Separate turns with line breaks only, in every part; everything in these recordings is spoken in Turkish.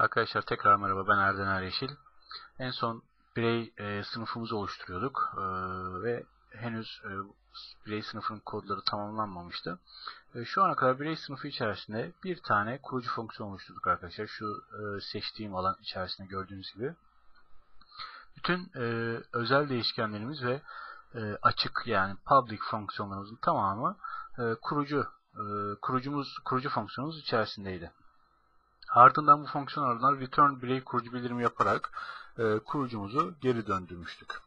Arkadaşlar tekrar merhaba ben Erden Yeşil. En son birey e, sınıfımızı oluşturuyorduk e, ve henüz e, birey sınıfının kodları tamamlanmamıştı. E, şu ana kadar birey sınıfı içerisinde bir tane kurucu fonksiyon oluşturduk arkadaşlar. Şu e, seçtiğim alan içerisinde gördüğünüz gibi. Bütün e, özel değişkenlerimiz ve e, açık yani public fonksiyonlarımızın tamamı e, kurucu e, kurucumuz kurucu fonksiyonumuz içerisindeydi. Ardından bu fonksiyon ardından return birey kurucu bildirimi yaparak e, kurucumuzu geri döndürmüştük.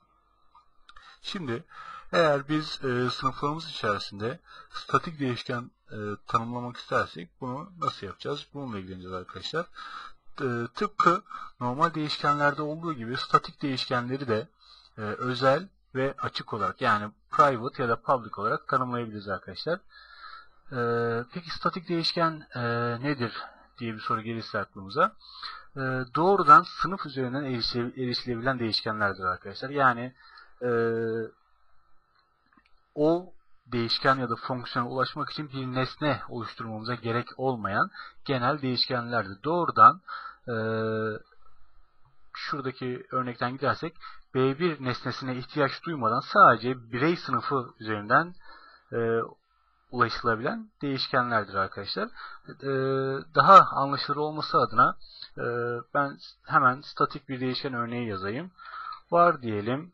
Şimdi eğer biz e, sınıflarımız içerisinde statik değişken e, tanımlamak istersek bunu nasıl yapacağız? Bununla ilgileneceğiz arkadaşlar. E, tıpkı normal değişkenlerde olduğu gibi statik değişkenleri de e, özel ve açık olarak yani private ya da public olarak tanımlayabiliriz arkadaşlar. E, peki statik değişken e, nedir diye bir soru gelirse aklımıza e, doğrudan sınıf üzerinden erişilebilen değişkenlerdir arkadaşlar. Yani e, o değişken ya da fonksiyona ulaşmak için bir nesne oluşturmamıza gerek olmayan genel değişkenlerdir. Doğrudan e, şuradaki örnekten gidersek B1 nesnesine ihtiyaç duymadan sadece birey sınıfı üzerinden e, ulaşılabilen değişkenlerdir arkadaşlar. Ee, daha anlaşılır olması adına e, ben hemen statik bir değişken örneği yazayım. Var diyelim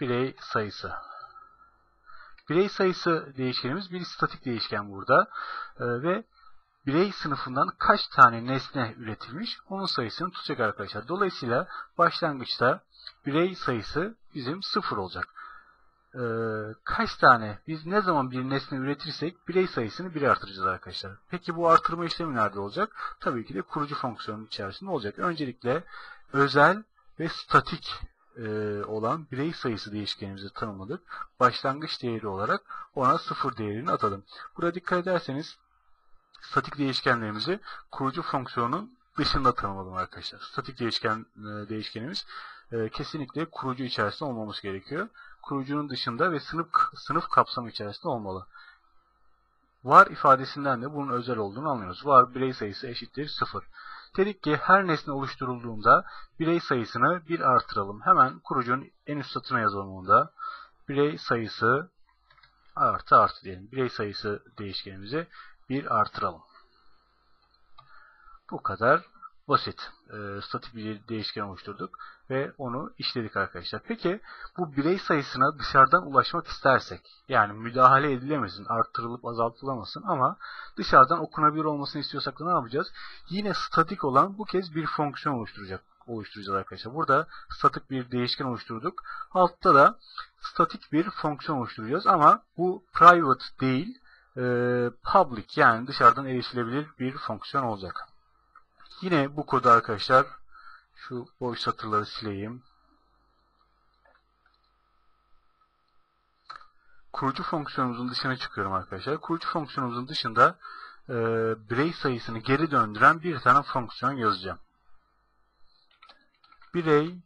birey sayısı. Birey sayısı değişkenimiz bir statik değişken burada ee, ve birey sınıfından kaç tane nesne üretilmiş onun sayısını tutacak arkadaşlar. Dolayısıyla başlangıçta birey sayısı bizim sıfır olacak e, kaç tane biz ne zaman bir nesne üretirsek birey sayısını bir artıracağız arkadaşlar. Peki bu artırma işlemi nerede olacak? Tabii ki de kurucu fonksiyonun içerisinde olacak. Öncelikle özel ve statik e, olan birey sayısı değişkenimizi tanımladık. Başlangıç değeri olarak ona sıfır değerini atadım. Burada dikkat ederseniz statik değişkenlerimizi kurucu fonksiyonun dışında tanımladım arkadaşlar. Statik değişken e, değişkenimiz e, kesinlikle kurucu içerisinde olmamız gerekiyor kurucunun dışında ve sınıf, sınıf kapsamı içerisinde olmalı. Var ifadesinden de bunun özel olduğunu anlıyoruz. Var birey sayısı eşittir 0. Dedik ki her nesne oluşturulduğunda birey sayısını 1 artıralım. Hemen kurucunun en üst satırına yazalım onu da. Birey sayısı artı artı diyelim. Birey sayısı değişkenimizi 1 artıralım. Bu kadar basit. E, statik bir değişken oluşturduk ve onu işledik arkadaşlar. Peki bu birey sayısına dışarıdan ulaşmak istersek yani müdahale edilemesin, arttırılıp azaltılamasın ama dışarıdan okunabilir olmasını istiyorsak da ne yapacağız? Yine statik olan bu kez bir fonksiyon oluşturacak oluşturacağız arkadaşlar. Burada statik bir değişken oluşturduk. Altta da statik bir fonksiyon oluşturacağız ama bu private değil, e, public yani dışarıdan erişilebilir bir fonksiyon olacak. Yine bu kodu arkadaşlar şu boş satırları sileyim. Kurucu fonksiyonumuzun dışına çıkıyorum arkadaşlar. Kurucu fonksiyonumuzun dışında e, birey sayısını geri döndüren bir tane fonksiyon yazacağım. Birey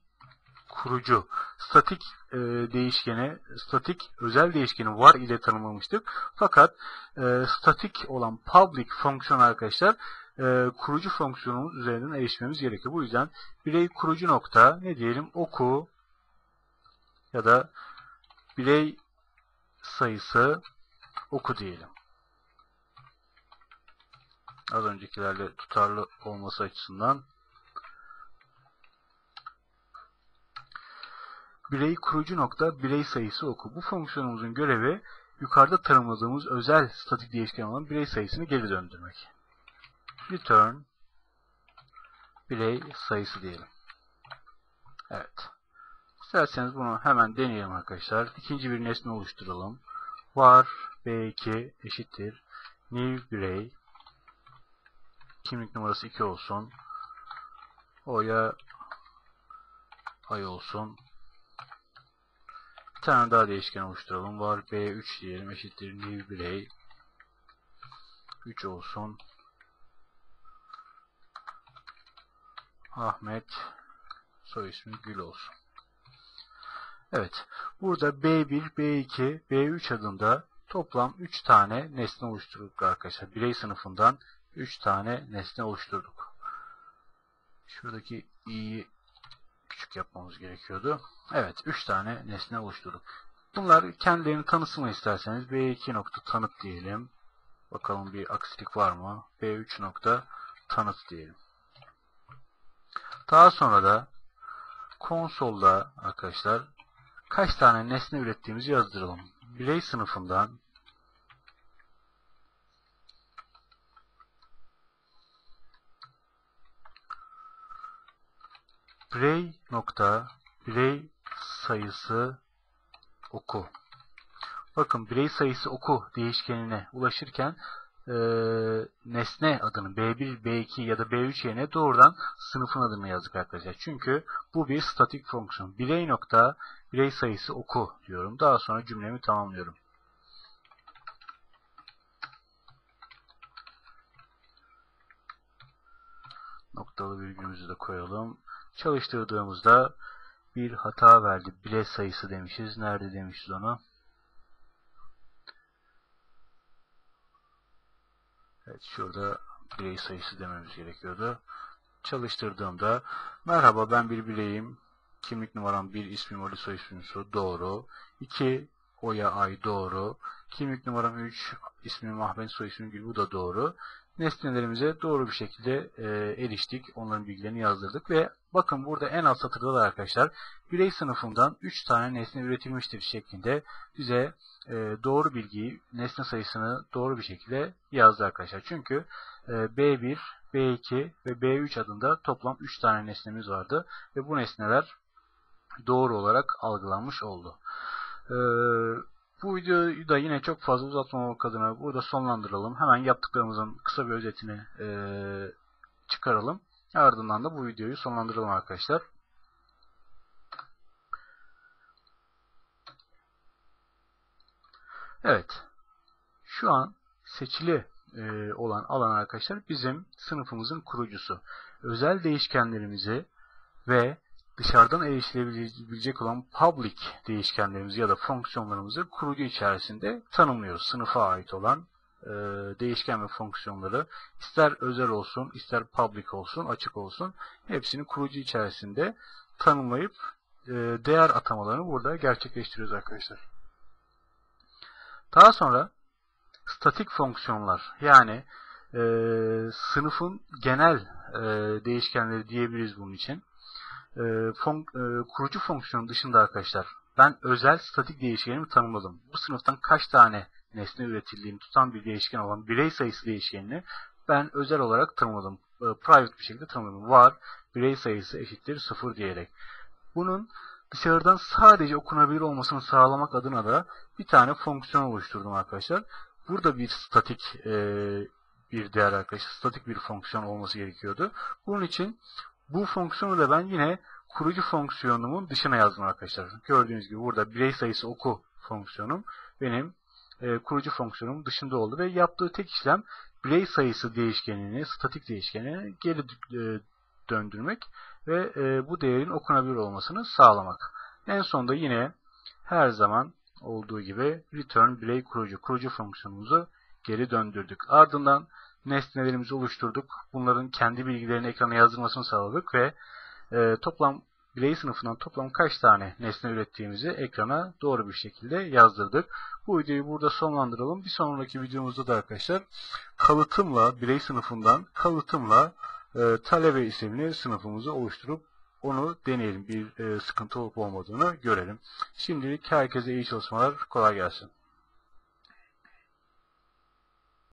kurucu statik e, değişkeni, statik özel değişkeni var ile tanımlamıştık. Fakat e, statik olan public fonksiyon arkadaşlar e, kurucu fonksiyonumuz üzerinden erişmemiz gerekiyor. Bu yüzden birey kurucu nokta ne diyelim oku ya da birey sayısı oku diyelim. Az öncekilerle tutarlı olması açısından birey kurucu nokta birey sayısı oku. Bu fonksiyonumuzun görevi yukarıda tanımladığımız özel statik değişken olan birey sayısını geri döndürmek return birey sayısı diyelim. Evet. İsterseniz bunu hemen deneyelim arkadaşlar. İkinci bir nesne oluşturalım. Var B2 eşittir new birey kimlik numarası 2 olsun. O'ya ay olsun. Bir tane daha değişken oluşturalım. Var B3 diyelim eşittir new birey 3 olsun. Ahmet soy ismi Gül olsun. Evet. Burada B1, B2, B3 adında toplam 3 tane nesne oluşturduk arkadaşlar. Birey sınıfından 3 tane nesne oluşturduk. Şuradaki i'yi küçük yapmamız gerekiyordu. Evet 3 tane nesne oluşturduk. Bunlar kendilerini tanısın isterseniz B2 nokta tanıt diyelim. Bakalım bir aksilik var mı? B3 nokta tanıt diyelim. Daha sonra da konsolda arkadaşlar kaç tane nesne ürettiğimizi yazdıralım. Birey sınıfından birey nokta birey sayısı oku. Bakın birey sayısı oku değişkenine ulaşırken e, nesne adını B1, B2 ya da B3 yerine doğrudan sınıfın adını yazdık arkadaşlar. Çünkü bu bir statik fonksiyon. Birey nokta birey sayısı oku diyorum. Daha sonra cümlemi tamamlıyorum. Noktalı virgülümüzü de koyalım. Çalıştırdığımızda bir hata verdi. Bile sayısı demişiz. Nerede demişiz onu? Evet şurada birey sayısı dememiz gerekiyordu. Çalıştırdığımda merhaba ben bir bireyim. Kimlik numaram 1, ismim Ali soy ismim su doğru. 2 Oya Ay doğru. Kimlik numaram 3, ismim Ahmet soy ismim Gül bu da doğru nesnelerimize doğru bir şekilde e, eriştik. Onların bilgilerini yazdırdık ve bakın burada en alt satırda da arkadaşlar birey sınıfından 3 tane nesne üretilmiştir şeklinde bize e, doğru bilgiyi, nesne sayısını doğru bir şekilde yazdı arkadaşlar. Çünkü e, B1, B2 ve B3 adında toplam 3 tane nesnemiz vardı ve bu nesneler doğru olarak algılanmış oldu. Ee, bu videoyu da yine çok fazla uzatmamak adına burada sonlandıralım. Hemen yaptıklarımızın kısa bir özetini e, çıkaralım. Ardından da bu videoyu sonlandıralım arkadaşlar. Evet. Şu an seçili e, olan alan arkadaşlar bizim sınıfımızın kurucusu. Özel değişkenlerimizi ve dışarıdan erişilebilecek olan public değişkenlerimizi ya da fonksiyonlarımızı kurucu içerisinde tanımlıyoruz. Sınıfa ait olan e, değişken ve fonksiyonları ister özel olsun, ister public olsun, açık olsun hepsini kurucu içerisinde tanımlayıp e, değer atamalarını burada gerçekleştiriyoruz arkadaşlar. Daha sonra statik fonksiyonlar yani e, sınıfın genel e, değişkenleri diyebiliriz bunun için e, fon, e, kurucu fonksiyon dışında arkadaşlar ben özel statik değişkenimi tanımladım. Bu sınıftan kaç tane nesne üretildiğini tutan bir değişken olan birey sayısı değişkenini ben özel olarak tanımladım. E, private bir şekilde tanımladım. Var birey sayısı eşittir 0 diyerek. Bunun dışarıdan sadece okunabilir olmasını sağlamak adına da bir tane fonksiyon oluşturdum arkadaşlar. Burada bir statik e, bir değer arkadaşlar. Statik bir fonksiyon olması gerekiyordu. Bunun için bu fonksiyonu da ben yine kurucu fonksiyonumun dışına yazdım arkadaşlar. Gördüğünüz gibi burada birey sayısı oku fonksiyonum benim e, kurucu fonksiyonum dışında oldu ve yaptığı tek işlem birey sayısı değişkenini, statik değişkenini geri e, döndürmek ve e, bu değerin okunabilir olmasını sağlamak. En sonunda yine her zaman olduğu gibi return birey kurucu kurucu fonksiyonumuzu geri döndürdük. Ardından nesnelerimizi oluşturduk. Bunların kendi bilgilerini ekrana yazdırmasını sağladık ve e, toplam birey sınıfından toplam kaç tane nesne ürettiğimizi ekrana doğru bir şekilde yazdırdık. Bu videoyu burada sonlandıralım. Bir sonraki videomuzda da arkadaşlar kalıtımla birey sınıfından kalıtımla e, talebe isimli sınıfımızı oluşturup onu deneyelim. Bir e, sıkıntı olup olmadığını görelim. Şimdilik herkese iyi çalışmalar. Kolay gelsin.